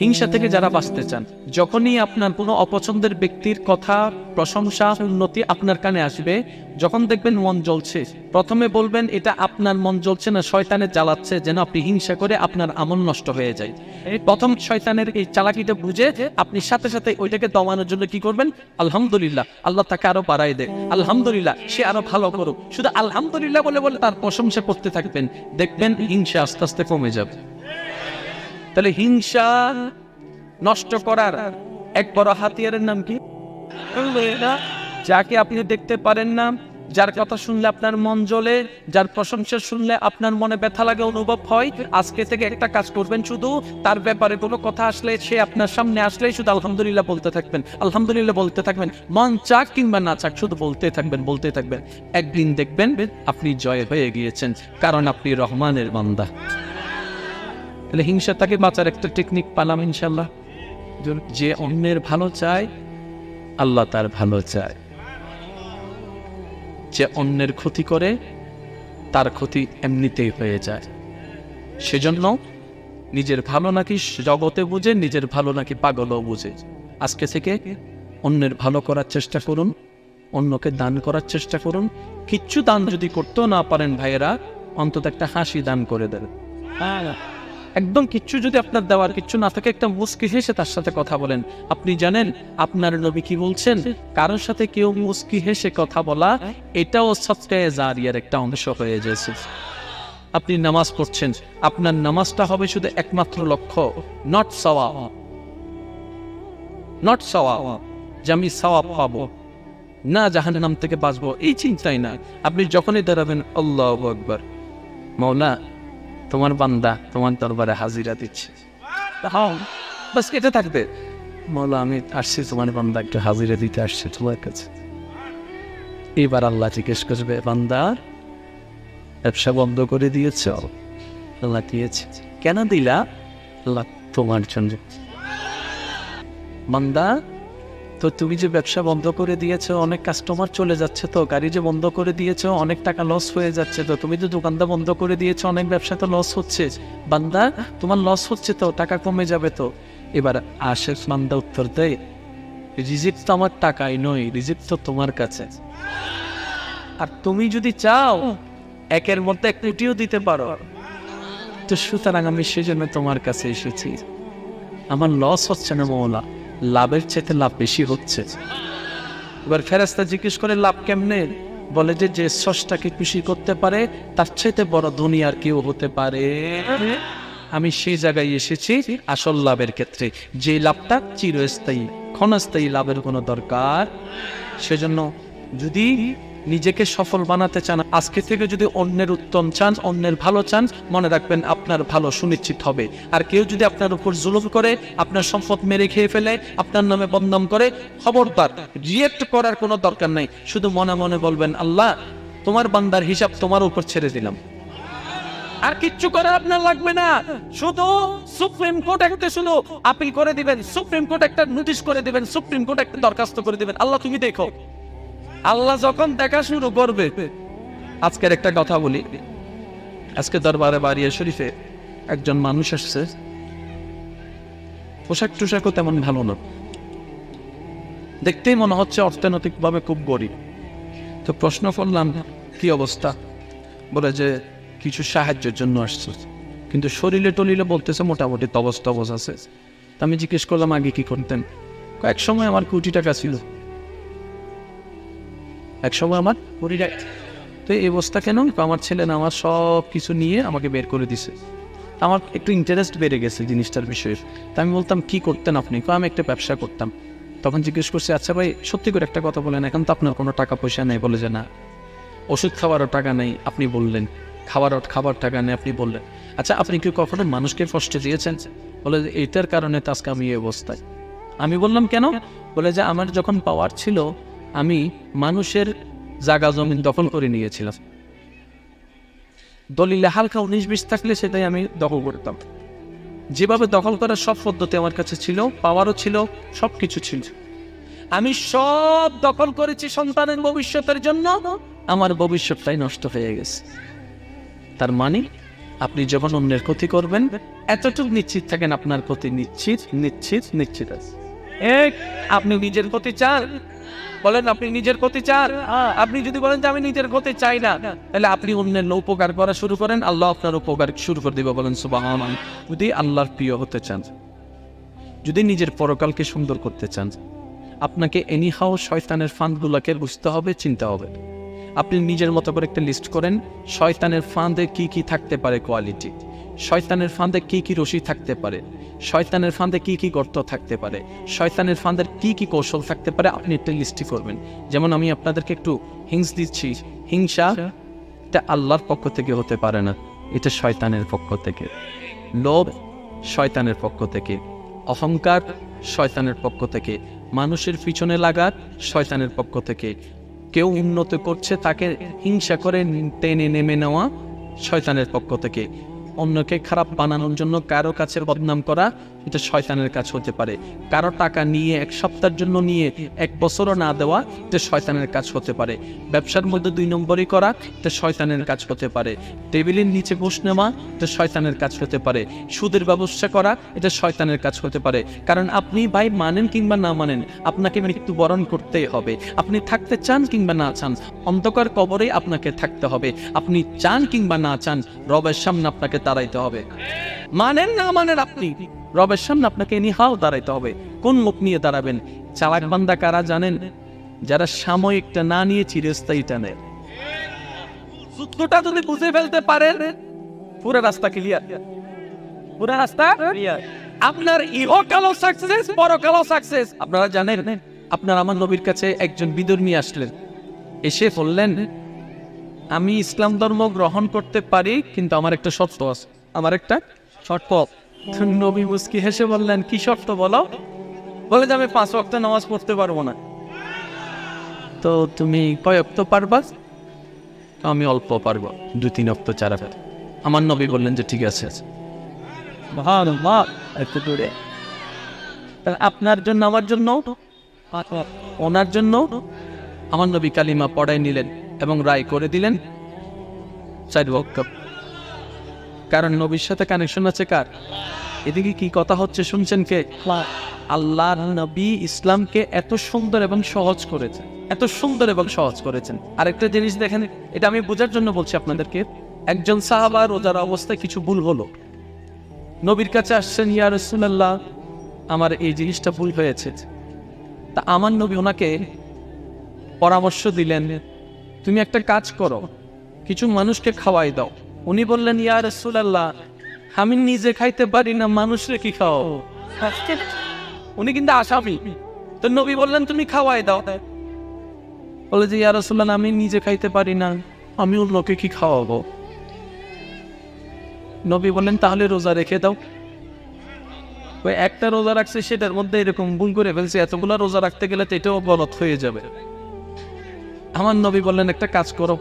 হিংসা থেকে যারা বাঁচতে চান, যখনই আপনার কোনো অপছন্দের ব্যক্তির কথা, প্রশংসা, উন্নতি আপনার কানে আসবে, যখন দেখবেন মন জ্বলছে, প্রথমে বলবেন, এটা আপনার মন জ্বলছে না শয়তানের জ্বালাচ্ছে, যেন আপনি হিংসা করে আপনার আমল নষ্ট হয়ে যায়। প্রথম শয়তানের এই চালাকিটা বুঝে আপনি সাথে সাথে ওইটাকে দমানোর জন্য কি করবেন? আলহামদুলিল্লাহ, আল্লাহ তাকে আরও বাড়াই দেয়। আলহামদুলিল্লাহ, সে আরও ভালো করুক। শুধু আলহামদুলিল্লাহ বলে বলে তার প্রশংসা করতে থাকবেন। দেখবেন হিংসা আস্তে আস্তে কমে যাবে। তাহলে হিংসা নষ্ট করার এক বড় হাতিয়ারের নাম কি? যাকে আপনি দেখতে পারেন না যার কথা শুনলে আপনার মন জ্বলে যার প্রশংসা শুনলে আপনার মনে ব্যথা লাগে অনুভব হয় আজকে থেকে একটা কাজ করবেন শুধু তার ব্যাপারে কোনো কথা আসলে সে আপনার সামনে আসলেই শুধু আলহামদুলিল্লাহ বলতে থাকবেন আলহামদুলিল্লাহ বলতে থাকবেন মন চাক কিংবা না চাক শুধু বলতে থাকবেন বলতে থাকবেন। একদিন দেখবেন আপনি জয় হয়ে গিয়েছেন কারণ আপনি রহমানের বান্দা। তাহলে হিংসা তাকে বাঁচার একটা টেকনিক পালাম ইনশাল্লাহ যে অন্যের ভালো চায়, আল্লাহ তার ভালো চায়। যে অন্যের ক্ষতি করে, তার ক্ষতি এমনিতেই হয়ে যায়। সেজন্য নিজের ভালো নাকি জগতে বুঝে, নিজের ভালো নাকি পাগলও বুঝে। আজকে থেকে অন্যের ভালো করার চেষ্টা করুন, অন্যকে দান করার চেষ্টা করুন। কিচ্ছু দান যদি করতেও না পারেন ভাইয়েরা, অন্তত একটা হাসি দান করে দেন একদম কিচ্ছু যদি আপনার দেওয়ার কিচ্ছু না থাকে, একটা মুস্কি হেসে তার সাথে কথা বলেন। আপনি জানেন, আপনার নবী কি বলছেন? কারোর সাথে কেউ মুস্কি হেসে কথা বলা, এটাও সৎকায় জারিয়ার একটা অংশ হয়ে যাচ্ছে আপনি নামাজ পড়ছেন, আপনার নামাজটা হবে শুধু একমাত্র লক্ষ্য নট সওয়া নট সওয়া যে আমি সওয়াব পাবো, না জাহান নাম থেকে বাঁচবো, এই চিন্তাই না। আপনি যখনই দাঁড়াবেন, আল্লাহ আকবর। মৌলা তোমার বান্দা তোমার দরবারে হাজিরা দিচ্ছে। বাস এটা থাকবে। মৌলা, আমি আসছি, তোমার বান্দা একটু হাজিরা দিতে আসছে তোমার কাছে। এবার আল্লাহ জিজ্ঞেস করবে, বান্দা, ব্যবসা বন্ধ করে দিয়েছ? আল্লাহ দিয়েছে। কেন দিলা? আল্লাহ তোমার জন্য। বান্দা তো তুমি যে ব্যবসা বন্ধ করে দিয়েছ, অনেক কাস্টমার চলে যাচ্ছে তো, গাড়ি যে বন্ধ করে দিয়েছ, অনেক টাকা লস হয়ে যাচ্ছে তো, তুমি যে দোকানটা বন্ধ করে দিয়েছ, অনেক ব্যবসা তো লস হচ্ছে। বান্দা, তোমার লস হচ্ছে তো, টাকা কমে যাবে তো। এবার আশেষ বান্দা উত্তর দেয় রিজিক তো আমার টাকাই নয় রিজিক তো তোমার কাছে। আর তুমি যদি চাও, একের মধ্যে এক কোটিও দিতে পারো। তো সুতরাং আমি সেজন্য তোমার কাছে এসেছি। আমার লস হচ্ছে না, মৌলা। লাভের চাইতে লাভ বেশি হচ্ছে। এবার ফেরাস্তা জিজ্ঞেস করে, লাভ কেমনে? বলে যে যে সষ্টাকে খুশি করতে পারে, তার চাইতে বড় দুনিয়ার কেউ হতে পারে। আমি সেই জায়গায় এসেছি আসল লাভের ক্ষেত্রে। যে লাভটা চিরস্থায়ী, ক্ষণস্থায়ী লাভের কোনো দরকার। সেজন্য যদি নিজেকে সফল বানাতে চান। আজকে থেকে যদি অন্যের উত্তম চান, অন্যের ভালো চান, মনে রাখবেন আপনার ভালো সুনিশ্চিত হবে। আর কেউ যদি আপনার উপর জুলুম করে, আপনার সম্পদ মেরে খেয়ে ফেলে, আপনার নামে বদনাম করে, খবরদার, রিয়েক্ট করার কোনো দরকার নাই। শুধু মনে মনে বলবেন, আল্লাহ, তোমার বান্দার হিসাব তোমার উপর ছেড়ে দিলাম। আর কিচ্ছু করা আপনার লাগবে না। শুধু সুপ্রিম কোর্ট একটা শুধু আপিল করে দিবেন, সুপ্রিম কোর্ট একটা নোটিশ করে দিবেন, সুপ্রিম কোর্ট একটা দরখাস্ত করে দিবেন। আল্লাহ, তুমি দেখো। আল্লাহ যখন দেখা শুরু করবে, আজকের একটা কথা বলি। আজকে দরবারে বাড়িয়া শরীফে একজন মানুষ আসছে। পোশাক টোশাকও তেমন ভালো না। দেখতেই মনে হচ্ছে অর্থনৈতিকভাবে খুব গরিব। তো প্রশ্ন করলাম, কি অবস্থা? বলে যে, কিছু সাহায্যের জন্য আসছে। কিন্তু শরীরে টলিলে বলতেছে, মোটামুটি তবস তবস আছে। তা আমি জিজ্ঞেস করলাম, আগে কি করতেন? কয়েক সময় আমার কোটি টাকা ছিল। এক সময় আমার কোটি টাকা তো এই অবস্থা কেন? আমার ছেলে না, আমার সব কিছু নিয়ে আমাকে বের করে দিছে। আমার একটু ইন্টারেস্ট বেড়ে গেছে জিনিসটার বিষয়ে। তা আমি বলতাম, কি করতেন আপনি? আমি একটা ব্যবসা করতাম। তখন জিজ্ঞেস করছি আচ্ছা ভাই, সত্যি করে একটা কথা বলেন, এখন তো আপনার কোনো টাকা পয়সা নেই। বলে যে, না, ওষুধ খাওয়ারও টাকা নেই। আপনি বললেন খাবারও খাবার টাকা নেই, আপনি বললেন। আচ্ছা আপনি কি কখনো মানুষকে কষ্ট দিয়েছেন? বলে যে এটার কারণে তো আজকে আমি এই অবস্থায়। আমি বললাম, কেন? বলে যে, আমার যখন পাওয়ার ছিল আমি মানুষের জাগা জমিন দখল করে নিয়েছিলাম। দলিলে হালকা উনিশ বিশ থাকলে সেটাই আমি দখল করতাম। যেভাবে দখল করার সব পদ্ধতি আমার কাছে ছিল, পাওয়ারও ছিল সব কিছু ছিল। আমি সব দখল করেছি সন্তানের ভবিষ্যতের জন্য, আমার ভবিষ্যৎটাই নষ্ট হয়ে গেছে। তার মানে আপনি যখন অন্যের ক্ষতি করবেন, এতটুকু নিশ্চিত থাকেন আপনার ক্ষতি নিশ্চিত নিশ্চিত নিশ্চিত আছে। এক, আপনি নিজের ক্ষতি চান। বলেন, আপনি নিজের ক্ষতি চান। আপনি যদি বলেন যে আমি নিজের ক্ষতি চাই না, তাহলে আপনি অন্যের উপকার করা শুরু করেন। আল্লাহ আপনার উপকার শুরু করে দিবে, বলেন সুবাহ যদি আল্লাহর প্রিয় হতে চান, যদি নিজের পরকালকে সুন্দর করতে চান, আপনাকে এনিহাও শয়তানের ফাঁদগুলোকে বুঝতে হবে, চিনতে হবে। আপনি নিজের মতো করে একটা লিস্ট করেন, শয়তানের ফাঁদে কি কি থাকতে পারে কোয়ালিটি শয়তানের ফাঁদে কি কি রশি থাকতে পারে? শয়তানের ফাঁদে কি কি গর্ত থাকতে পারে? শয়তানের ফাঁদের কি কি কৌশল থাকতে পারে? আপনি একটা লিস্টই করবেন। যেমন আমি আপনাদেরকে একটু হিংস দিচ্ছি। হিংসা এটা আল্লাহর পক্ষ থেকে হতে পারে না। এটা শয়তানের পক্ষ থেকে। লোভ শয়তানের পক্ষ থেকে। অহংকার শয়তানের পক্ষ থেকে। মানুষের পিছনে লাগা শয়তানের পক্ষ থেকে। কেউ উন্নত করছে তাকে হিংসা করে টেনে নেমে নেওয়া শয়তানের পক্ষ থেকে। অন্যকে খারাপ বানানোর জন্য কারও কাছে বদনাম করা এটা শয়তানের কাজ হতে পারে। কারও টাকা নিয়ে, এক সপ্তাহের জন্য নিয়ে, এক বছরও না দেওয়া, এটা শয়তানের কাজ হতে পারে। ব্যবসার মধ্যে দুই নম্বরই করা, এটা শয়তানের কাজ হতে পারে। টেবিলের নিচে বস নেওয়া, এটা শয়তানের কাজ হতে পারে। সুদের ব্যবস্থা করা, এটা শয়তানের কাজ হতে পারে। কারণ আপনি ভাই মানেন কিংবা না মানেন, আপনাকে মৃত্যুবরণ করতেই হবে। আপনি থাকতে চান কিংবা না চান, অন্ধকার কবরে আপনাকে থাকতে হবে। আপনি চান কিংবা না চান, রবের সামনে আপনাকে দাঁড়াইতে হবে। মানেন না মানেন আপনি রবের সামনে আপনাকে নিহাও দাঁড়াইতে হবে। কোন মুখ নিয়ে দাঁড়াবেন? চালাক বান্দা কারা জানেন? যারা সাময়িকটা না নিয়ে চিরস্থায়ীটা নেয় সূত্রটা যদি বুঝে ফেলতে পারেন, পুরো রাস্তা ক্লিয়ার পুরো রাস্তা আপনার ইহকালও সাকসেস পরকালও সাকসেস আপনারা জানেন, আপনার আমার নবীর কাছে একজন বিদর্মী আসলেন। এসে বললেন, আমি ইসলাম ধর্ম গ্রহণ করতে পারি, কিন্তু আমার একটা শর্ত আছে। আমার একটা শর্ত নবী মুস্কি হেসে বললেন কি শর্ত বলো? বলে যে আমি পাঁচ ওয়াক্ত নামাজ পড়তে পারব না। তো তুমি কয় অক্ত পারবা? আমি অল্প পারব দু তিন অক্ত চারা ফের আমার নবী বললেন যে ঠিক আছে একটু দূরে। আপনার জন্য আমার জন্য? ওনার জন্য? আমার নবী কালিমা পড়াই নিলেন এবং রায় করে দিলেন। চার ওয়াক্ত। কারণ নবীর সাথে কানেকশন আছে কার? এদিকে কি কথা হচ্ছে শুনছেন কে? আল্লাহ নবী ইসলামকে এত সুন্দর এবং সহজ করেছেন এত সুন্দর এবং সহজ করেছেন। আরেকটা জিনিস দেখেন এটা আমি বোঝার জন্য বলছি আপনাদেরকে একজন সাহাবা রোজার অবস্থায় কিছু ভুল হলো। নবীর কাছে আসছেন ইয়া রসুল্লাহ আমার এই জিনিসটা ভুল হয়েছে। তা আমার নবী ওনাকে পরামর্শ দিলেন তুমি একটা কাজ করো কিছু মানুষকে খাওয়াই দাও। উনি বললেন, ইয়া রসুল্লাহ আমি নিজে খাইতে পারি না, মানুষরে কি খাও উনি কিন্তু আসামি। তো নবী বললেন, তুমি খাওয়াই দাও। বলে যে, ইয়া রসুল্লাহ আমি নিজে খাইতে পারি না, আমি অন্যকে কি খাওয়াবো? নবী বললেন, তাহলে রোজা রেখে দাও। ওই একটা রোজা রাখছে, সেটার মধ্যে এরকম ভুল করে ফেলছে, এতগুলা রোজা রাখতে গেলে তো এটাও গলত হয়ে যাবে। আমার নবী বললেন, একটা কাজ করো,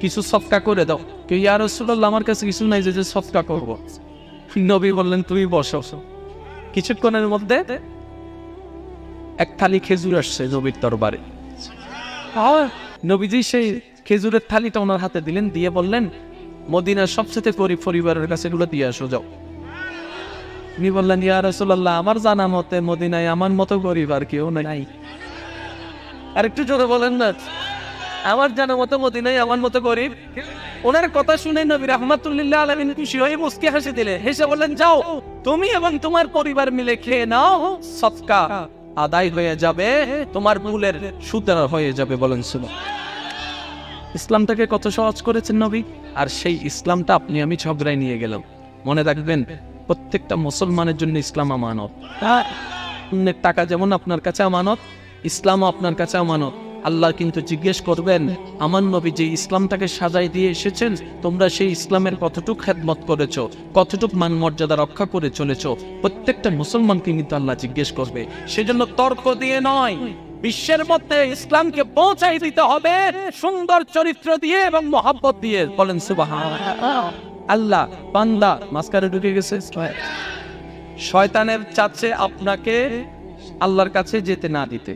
কিছু সৎকা করে দাও। ইয়া রসুল্লাহ আমার কাছে কিছু নাই, যে সৎকা করব। নবী বললেন, তুমি বসো। কিছুক্ষণের মধ্যে এক থালি খেজুর আসছে নবীর দরবারে। নবীজি সেই খেজুরের থালিটা ওনার হাতে দিলেন, দিয়ে বললেন, মদিনার সবচেয়ে গরিব পরিবারের কাছে এগুলো দিয়ে আসো, যাও। উনি বললেন, ইয়া রসুল্লাহ আমার জানা মতে মদিনায় আমার মতো গরিব আর কেউ নাই। আর একটু জোরে বলেন না, আমার জানা মতো মদিনায় আমার মতো গরিব ওনার কথা শুনে নবী রহমাতুল্লাহ আলমিন খুশি হয়ে মুসকে হাসি দিলে হেসে বললেন, যাও, তুমি এবং তোমার পরিবার মিলে খেয়ে নাও, সৎকা আদায় হয়ে যাবে, তোমার মূলের সুদার হয়ে যাবে, বলেন শুনো। ইসলামটাকে কত সহজ করেছেন নবী, আর সেই ইসলামটা আপনি, আমি ঝগড়ায় নিয়ে গেলাম। মনে রাখবেন, প্রত্যেকটা মুসলমানের জন্য ইসলাম আমানত। অন্যের টাকা যেমন আপনার কাছে আমানত ইসলাম আপনার কাছে আমানত। আল্লাহ কিন্তু জিজ্ঞেস করবেন, আমার নবী যে ইসলামটাকে সাজাই দিয়ে এসেছেন, তোমরা সেই ইসলামের কতটুক খেদমত করেছ, কতটুক মান মর্যাদা রক্ষা করে চলেছ? প্রত্যেকটা মুসলমানকে কিন্তু আল্লাহ জিজ্ঞেস করবে। সেজন্য তর্ক দিয়ে নয়, বিশ্বের মধ্যে ইসলামকে পৌঁছাই দিতে হবে, সুন্দর চরিত্র দিয়ে এবং মহাব্বত দিয়ে। বলেন সুবাহ আল্লাহ পান্দা মাস্কারে ঢুকে গেছে। শয়তানের চাচ্ছে আপনাকে আল্লাহর কাছে যেতে না দিতে।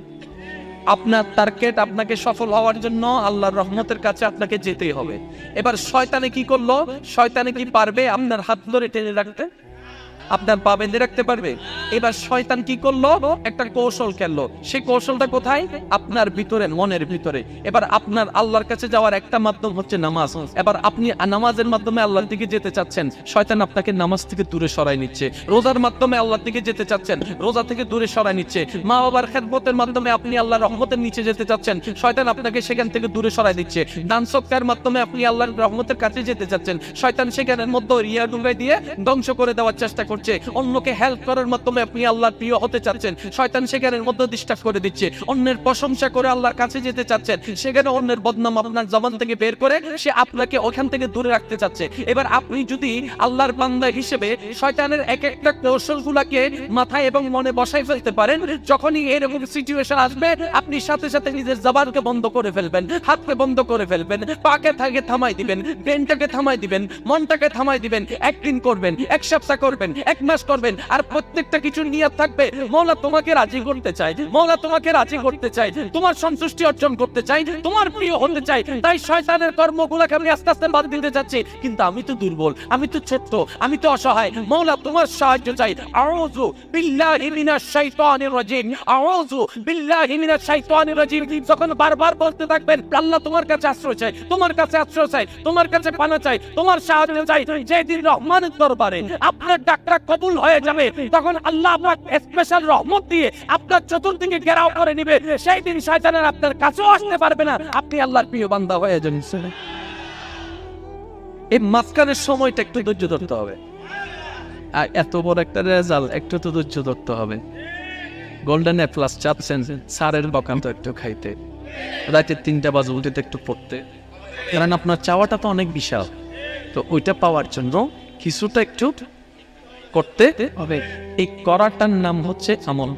আপনার টার্গেট আপনাকে সফল হওয়ার জন্য আল্লাহর রহমতের কাছে আপনাকে যেতেই হবে। এবার শয়তানে কি করল? শয়তানে কি পারবে আপনার হাত ধরে টেনে রাখতে? আপনার পা বেঁধে রাখতে পারবে। এবার শয়তান কি করল? একটা কৌশল খেললো। সেই কৌশলটা কোথায়? আপনার ভিতরে, মনের ভিতরে। এবার আপনার আল্লাহর কাছে যাওয়ার একটা মাধ্যম হচ্ছে নামাজ। এবার আপনি নামাজের মাধ্যমে আল্লাহর দিকে যেতে চাচ্ছেন। শয়তান আপনাকে নামাজ থেকে দূরে সরাই নিচ্ছে। রোজার মাধ্যমে আল্লাহর দিকে যেতে চাচ্ছেন। রোজা থেকে দূরে সরাই নিচ্ছে। মা বাবার খেদমতের মাধ্যমে আপনি আল্লাহর রহমতের নিচে যেতে চাচ্ছেন। শয়তান আপনাকে সেখান থেকে দূরে সরাই দিচ্ছে। দান সৎকার মাধ্যমে আপনি আল্লাহর রহমতের কাছে যেতে চাচ্ছেন। শয়তান সেখানের মধ্যে রিয়া ডুবাই দিয়ে ধ্বংস করে দেওয়ার চেষ্টা করছে। অন্যকে হেল্প করার মাধ্যমে আপনি আল্লাহর প্রিয় হতে চাচ্ছেন। শয়তান সেখানের মধ্যে ডিস্টার্ব করে দিচ্ছে। অন্যের প্রশংসা করে আল্লাহর কাছে যেতে চাচ্ছেন। সেখানে অন্যের বদনাম আপনার জবান থেকে বের করে সে আপনাকে ওখান থেকে দূরে রাখতে চাচ্ছে। এবার আপনি যদি আল্লাহর বান্দা হিসেবে শয়তানের এক একটা কৌশলগুলাকে মাথায় এবং মনে বসাই ফেলতে পারেন, যখনই এরকম সিচুয়েশন আসবে, আপনি সাথে সাথে নিজের জবানকে বন্ধ করে ফেলবেন, হাতকে বন্ধ করে ফেলবেন, পাকে থাকে থামাই দিবেন ব্রেনটাকে থামাই দিবেন, মনটাকে থামাই দিবেন, একদিন করবেন, এক সপ্তাহ করবেন এক মাস করবেন, আর প্রত্যেকটা কিছু নিয়ে থাকবে। মৌলা তোমাকে রাজি করতে চাই মৌলা তোমাকে রাজি করতে চাই তোমার সন্তুষ্টি অর্জন করতে চাই তোমার প্রিয় হতে চাই তাই শয়তানের কর্মগুলোকে আমি আস্তে আস্তে বাদ দিতে চাচ্ছি কিন্তু আমি তো দুর্বল, আমি তো ছোট্ট, আমি তো অসহায়। মৌলা তোমার সাহায্য চাই। আউযু বিল্লাহি মিনাশ শাইতানির রাজিম। আউযু বিল্লাহি মিনাশ শাইতানির রাজিম। যখন বারবার বলতে থাকবেন, আল্লাহ তোমার কাছে আশ্রয় চাই তোমার কাছে আশ্রয় চাই তোমার কাছে পানা চাই তোমার সাহায্য চাই যেদিন রহমানের দরবারে আপনার ডাক্তার কবুল হয়ে যাবে। তখন আল্লাহ আপনার স্পেশাল রহমত দিয়ে আপনার চতুর্দিকে ঘেরাও করে নিবে। সেই দিন শয়তানের আপনার কাছেও আসতে পারবে না। আপনি আল্লাহর প্রিয় বান্দা হয়ে যাবেন এই মাঝখানের সময়টা একটু ধৈর্য ধরতে হবে। আর এত বড় একটা রেজাল্ট একটু তো ধৈর্য ধরতে হবে। গোল্ডেন এ প্লাস চাচ্ছেন সারের বকাম তো একটু খাইতে। রাতে তিনটা বাজে উল্টেতে একটু পড়তে। কারণ আপনার চাওয়াটা তো অনেক বিশাল। তো ওইটা পাওয়ার জন্য কিছুটা একটু করতে হবে। এই করাটার নাম হচ্ছে আমল।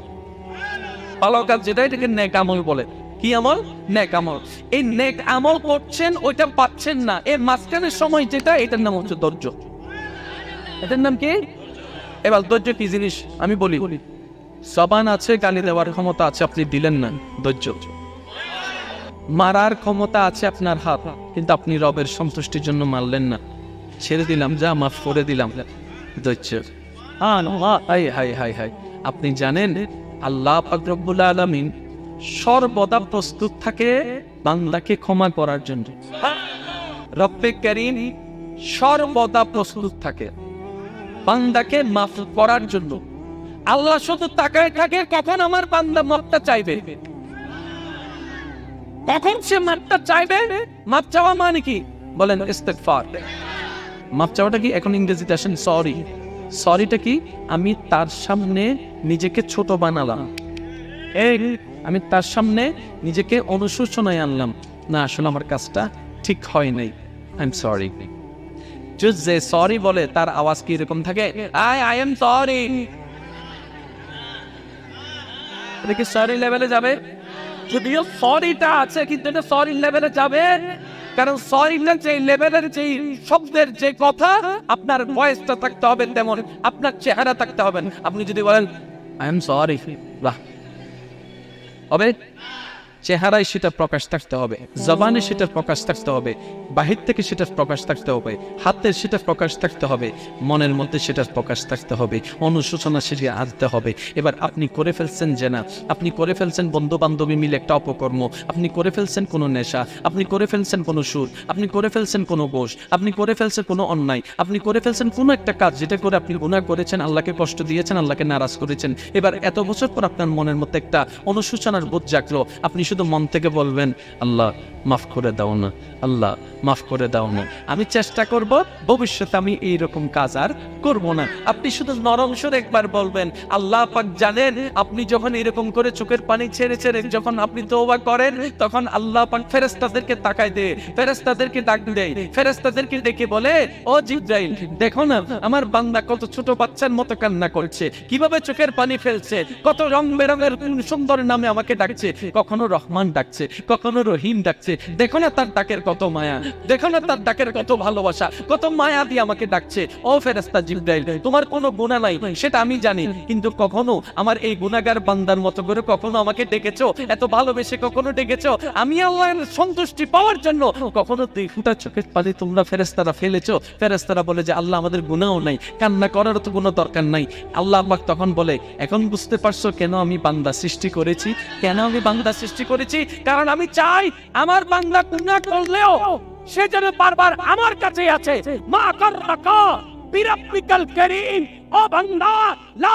ভালো কাজ যেটা এটাকে নেক আমল বলে। কি আমল? নেক আমল। এই নেক আমল করছেন, ওইটা পাচ্ছেন না। এর মাঝখানের সময় যেটা, এটার নাম হচ্ছে ধৈর্য। এটার নাম কি? এবার ধৈর্য কি জিনিস? আমি বলি। জবান আছে, গালি দেওয়ার ক্ষমতা আছে, আপনি দিলেন না। ধৈর্য। মারার ক্ষমতা আছে আপনার হাত, কিন্তু আপনি রবের সন্তুষ্টির জন্য মারলেন না। ছেড়ে দিলাম, যা মাফ করে দিলাম। ধৈর্য। হাই হাই আপনি জানেন, আল্লাহ ফাকরবুল আলমিন সর্বদা প্রস্তুত থাকে বাংলাকে ক্ষমা করার জন্য। সর্বদা প্রস্তুত থাকে বান্দাকে মাফ করার জন্য। আল্লাহ শুধু তাকায় থাকে, কখন আমার বান্দা মাফটা চাইবে? কখন সে মাপটা চাইবে? মাপ চাওয়া মানে কি? বলেন, ইস্তেগফার। মাফ চাওয়াটা কি? এখন ইংরেজিতে আসেন, সরি। সরিটা কি? আমি তার সামনে নিজেকে ছোট বানালাম। আমি তার সামনে নিজেকে অনুশোচনায় আনলাম। না, আসলে আমার কাজটা ঠিক হয় নাই। আই এম সরি যে সরি বলে তার আওয়াজ কি এরকম থাকে? আই আই এম সরি কি সরি লেভেলে যাবে? যদিও সরিটা আছে, কিন্তু এটা সরি লেভেলে যাবে। কারণ সরি না, যে লেভেলের যে শব্দের যে কথা, আপনার ভয়েসটা থাকতে হবে তেমন, আপনার চেহারা থাকতে হবে আপনি যদি বলেন আই এম সরি বাহ। হবে? চেহারায় সেটা প্রকাশ থাকতে হবে, জবানে সেটা প্রকাশ থাকতে হবে, বাহির থেকে সেটা প্রকাশ থাকতে হবে হাতের সেটা প্রকাশ থাকতে হবে, মনের মধ্যে সেটা প্রকাশ থাকতে হবে, অনুশোচনা সেটা আনতে হবে। এবার আপনি করে ফেলছেন জেনা, আপনি করে ফেলছেন বন্ধু বান্ধবী মিলে একটা অপকর্ম, আপনি করে ফেলছেন কোনো নেশা, আপনি করে ফেলছেন কোনো সুর, আপনি করে ফেলছেন কোনো গোষ আপনি করে ফেলছেন কোনো অন্যায়, আপনি করে ফেলছেন কোনো একটা কাজ যেটা করে আপনি গুণা করেছেন, আল্লাহকে কষ্ট দিয়েছেন, আল্লাহকে নারাজ করেছেন। এবার এত বছর পর আপনার মনের মধ্যে একটা অনুশোচনার বোধ জাগলো, আপনি শুধু মন থেকে বলবেন, আল্লাহ, মাফ করে দাও না, আল্লাহ, মাফ করে দাও না। আমি চেষ্টা করব, ভবিষ্যতে আমি এই রকম কাজ আর করব না। আপনি শুধু নরম সুরে একবার বলবেন, আল্লাহ পাক জানেন, আপনি যখন এরকম করে চোখের পানি ছেড়ে ছেড়ে যখন আপনি তওবা করেন, তখন আল্লাহ পাক ফেরেশতাদেরকে তাকায় দেয় ফেরেশতাদেরকে ডাক দেয়, ফেরেশতাদেরকে ডেকে বলে, ও জিব্রাইল, দেখো না, আমার বান্দা কত ছোট বাচ্চার মতো কান্না করছে, কীভাবে চোখের পানি ফেলছে, কত রং বেরঙের সুন্দর নামে আমাকে ডাকছে, কখনো রহমান ডাকছে, কখনো রহিম ডাকছে। দেখো না তার ডাকের কত মায়া, দেখো না তার ডাকের কত ভালোবাসা, কত মায়া দিয়ে আমাকে ডাকছে। ও ফেরেস্তা জিব্রাইল, তোমার কোনো গুণা নাই, সেটা আমি জানি, কিন্তু কখনো আমার এই গুণাগার বান্দার মতো করে কখনো আমাকে ডেকেছো? এত ভালোবেসে কখনো ডেকেছো? আমি আল্লাহর সন্তুষ্টি পাওয়ার জন্য কখনো দুই ফুটা চোখের পানি তোমরা ফেরেস্তারা ফেলেছো? ফেরেস্তারা বলে যে, আল্লাহ আমাদের গুণাও নাই, কান্না করার তো কোনো দরকার নাই। আল্লাহ আব্বাক তখন বলে, এখন বুঝতে পারছ কেন আমি বান্দা সৃষ্টি করেছি? কেন আমি বান্দা সৃষ্টি করেছি, কারণ আমি চাই আমার বান্দা গুণা করলেও সে যেন বারবার আমার কাছে আছে। মা কর রাখা বিরাব্বিকাল করিম। ও লা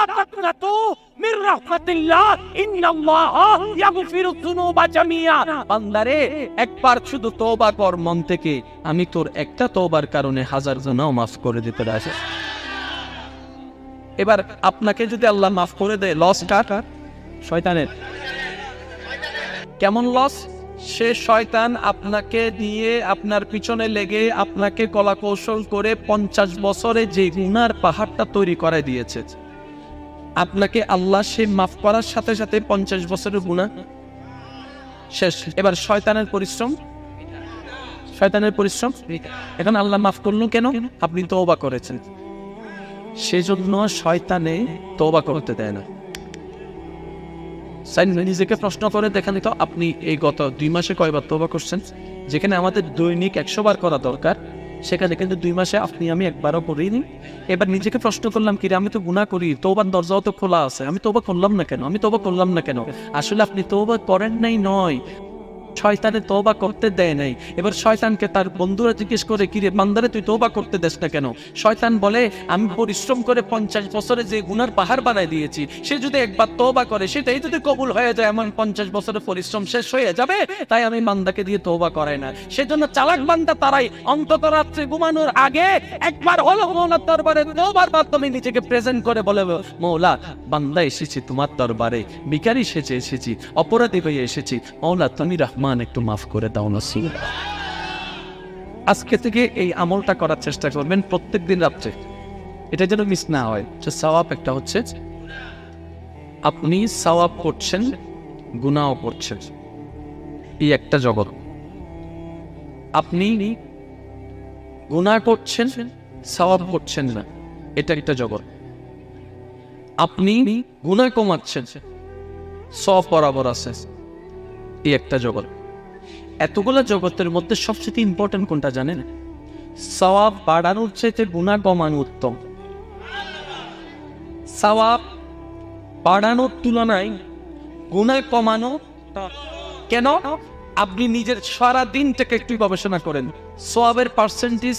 মির রাহমাতিল্লাহ। ইয়াগফিরু যুনুবা জামিয়া। বান্দারে একবার শুধু তওবা কর মন থেকে আমি তোর একটা তওবার কারণে হাজার গুনাহ মাফ করে দিতে রাজি। এবার আপনাকে যদি আল্লাহ মাফ করে দেয় লস কার? শয়তানের। কেমন লস সে শয়তান আপনাকে দিয়ে আপনার পিছনে লেগে আপনাকে কলা কৌশল করে পঞ্চাশ বছরে যে গুনার পাহাড়টা তৈরি করে দিয়েছে। আপনাকে আল্লাহ সে মাফ করার সাথে সাথে পঞ্চাশ বছরের গুণা শেষ। এবার শয়তানের পরিশ্রম। শয়তানের পরিশ্রম। এখন আল্লাহ মাফ করল কেন? আপনি তওবা করেছেন। সেজন্য শয়তানে তওবা করতে দেয় না। সাইন নিজেকে প্রশ্ন করে, দেখেন তো, আপনি এই গত দুই মাসে কয়বার তোবা করছেন? যেখানে আমাদের দৈনিক একশো বার করা দরকার, সেখানে কিন্তু দুই মাসে আপনি, আমি একবারও করিনি। এবার নিজেকে প্রশ্ন করলাম কি আমি তো গুণা করি তোবার দরজাও তো খোলা আছে, আমি তোবা করলাম না কেন? আমি তোবা করলাম না কেন? আসলে আপনি তোবা করেন নাই নয় শয়তানে তোবা করতে দেয় নাই। এবার শয়তানকে তার বন্ধুরা জিজ্ঞেস করে, কিরে বান্দারে, তুই তোবা করতে দেস না কেন? শয়তান বলে, আমি পরিশ্রম করে পঞ্চাশ বছরে যে গুনার পাহাড় বানায় দিয়েছি, সে যদি একবার তোবা করে, সেটাই যদি কবুল হয়ে যায়, এমন পঞ্চাশ বছরের পরিশ্রম শেষ হয়ে যাবে, তাই আমি বান্দাকে দিয়ে তোবা করাই না। সেজন্য চালাক বান্দা তারাই অন্তত রাত্রে ঘুমানোর আগে একবার হলো মৌলার দরবারে তোবার মাধ্যমে নিজেকে প্রেজেন্ট করে বলে, মৌলা, বান্দা এসেছি তোমার দরবারে বিকারি সেজে এসেছি, অপরাধী হয়ে এসেছি। মৌলা, তুমি রহমান একটু মাফ করে দাও না আজকে থেকে এই আমলটা করার চেষ্টা করবেন প্রত্যেক দিন রাত্রে। এটা যেন মিস না হয়। যে সওয়াব একটা হচ্ছে, আপনি সওয়াব করছেন গুনাও করছেন। এই একটা জগৎ। আপনি গুনাহ করছেন, সওয়াব করছেন না। এটা একটা জগৎ। আপনি গুনাহ কমাচ্ছেন সব বরাবর আছে। এই একটা জগৎ। এতগুলো জগতের মধ্যে সবচেয়ে ইম্পর্টেন্ট কোনটা জানেন? সওয়াব বাড়ানোর চাইতে গুণা কমানো উত্তম। সওয়াব বাড়ানোর তুলনায় গুণা কমানো কেন? আপনি নিজের সারা দিনটাকে একটু গবেষণা করেন। সোয়াবের পার্সেন্টেজ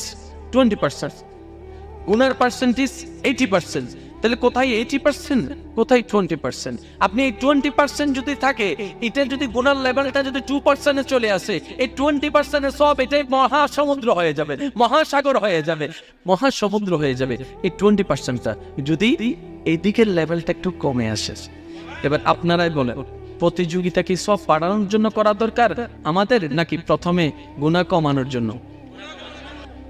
টোয়েন্টি পার্সেন্ট গুণের পার্সেন্টেজ এইটি পার্সেন্ট তাহলে কোথায় এইটি পার্সেন্ট কোথায় টোয়েন্টি পার্সেন্ট আপনি এই টোয়েন্টি পার্সেন্ট যদি থাকে, এটা যদি গুণার লেভেলটা যদি টু পার্সেন্টে চলে আসে, এই টোয়েন্টি পার্সেন্টের সব এটাই মহাসমুদ্র হয়ে যাবে, মহাসাগর হয়ে যাবে, মহাসমুদ্র হয়ে যাবে। এই টোয়েন্টি পার্সেন্টটা যদি এই দিকের লেভেলটা একটু কমে আসে। এবার আপনারাই বলেন, প্রতিযোগিতা কি সব বাড়ানোর জন্য করা দরকার? আমাদের নাকি প্রথমে গুণা কমানোর জন্য?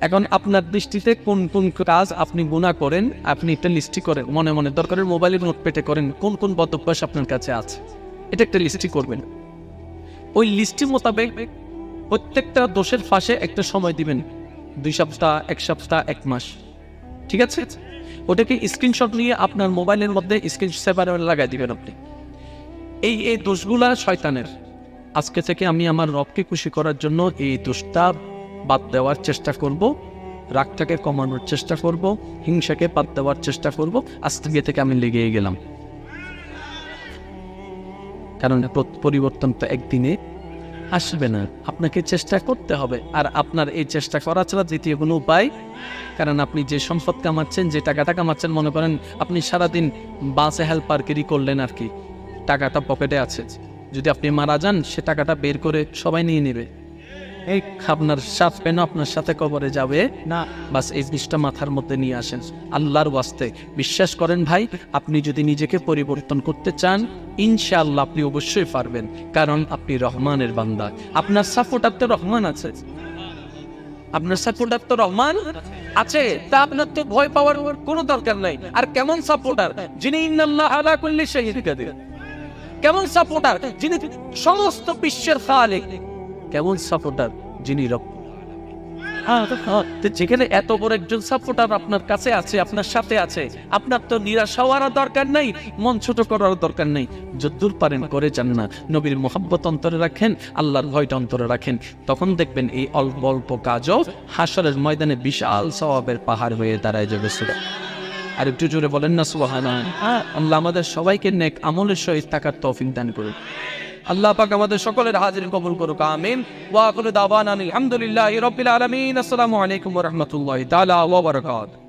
এখন আপনার দৃষ্টিতে কোন কোন কাজ আপনি গুণা করেন, আপনি একটা লিস্টি করেন। মনে মনে দরকারের মোবাইলের নোট পেটে করেন, কোন কোন বদভ্যাস আপনার কাছে আছে? এটা একটা লিস্টি করবেন। ওই লিস্টি মোতাবেক প্রত্যেকটা দোষের ফাঁসে একটা সময় দিবেন। দুই সপ্তাহ, এক সপ্তাহ, এক মাস। ঠিক আছে? ওটাকে স্ক্রিনশট নিয়ে আপনার মোবাইলের মধ্যে স্ক্রিন সেভারে লাগাই দিবেন আপনি। এই এই দোষগুলা শয়তানের। আজকে থেকে আমি আমার রবকে খুশি করার জন্য এই দোষটা বাদ দেওয়ার চেষ্টা করব, রাগটাকে কমানোর চেষ্টা করব, হিংসাকে বাদ দেওয়ার চেষ্টা করব আজ থেকে থেকে আমি লেগে গেলাম। কারণ পরিবর্তন তো একদিনে আসবে না। আপনাকে চেষ্টা করতে হবে। আর আপনার এই চেষ্টা করা ছাড়া দ্বিতীয় কোনো উপায়? কারণ আপনি যে সম্পদ কামাচ্ছেন, যে টাকাটা কামাচ্ছেন, মনে করেন আপনি সারাদিন বাসে হেল্পারগিরি করলেন আর কি, টাকাটা পকেটে আছে। যদি আপনি মারা যান, সে টাকাটা বের করে সবাই নিয়ে নেবে। আপনার আপনার সাথে কবরে যাবে? না। বাস এই মাথার মধ্যে নিয়ে আসেন। আল্লাহর ওয়াস্তে। বিশ্বাস করেন ভাই, আপনি যদি নিজেকে পরিবর্তন করতে চান, ইনশাআল্লাহ আপনি অবশ্যই পারবেন, কারণ আপনি রহমানের বান্দা। আপনার সাপোর্টার তো রহমান আছে। আপনার সাপোর্টার তো রহমান আছে, তা আপনার তো ভয় পাওয়ার কোনো দরকার নাই। আর কেমন সাপোর্টার? যিনি ইন্নাল্লাহ আলা কুল্লি কাদির। কেমন সাপোর্টার? যিনি সমস্ত বিশ্বের খালেক। কেমন সাপোর্টার যিনি রব হ্যাঁ, হ্যাঁ, যেখানে এত বড় একজন সাপোর্টার আপনার কাছে আছে আপনার সাথে আছে আপনার তো নিরাশ হওয়ার দরকার নাই মন ছোট করার দরকার নেই। যদ্দূর পারেন করে যান না। নবীর মোহাব্বত অন্তরে রাখেন আল্লাহর ভয়টা অন্তরে রাখেন। তখন দেখবেন এই অল্প অল্প কাজও হাসরের ময়দানে বিশাল সওয়াবের পাহাড় হয়ে দাঁড়ায় যাবে সুরা। আর একটু জোরে বলেন না সুবহান আল্লাহ আমাদের সবাইকে নেক আমলের সহিত থাকার তৌফিক দান করুন। আল্লাহ পাক আমাদের সকলের হাজির কবুল করুক, আমিন। ওয়া আকুলু দাওয়ানা আলহামদুলিল্লাহি রাব্বিল আলামিন। আসসালামু আলাইকুম ওয়া রাহমাতুল্লাহি তাআলা ওয়া বারাকাতুহু।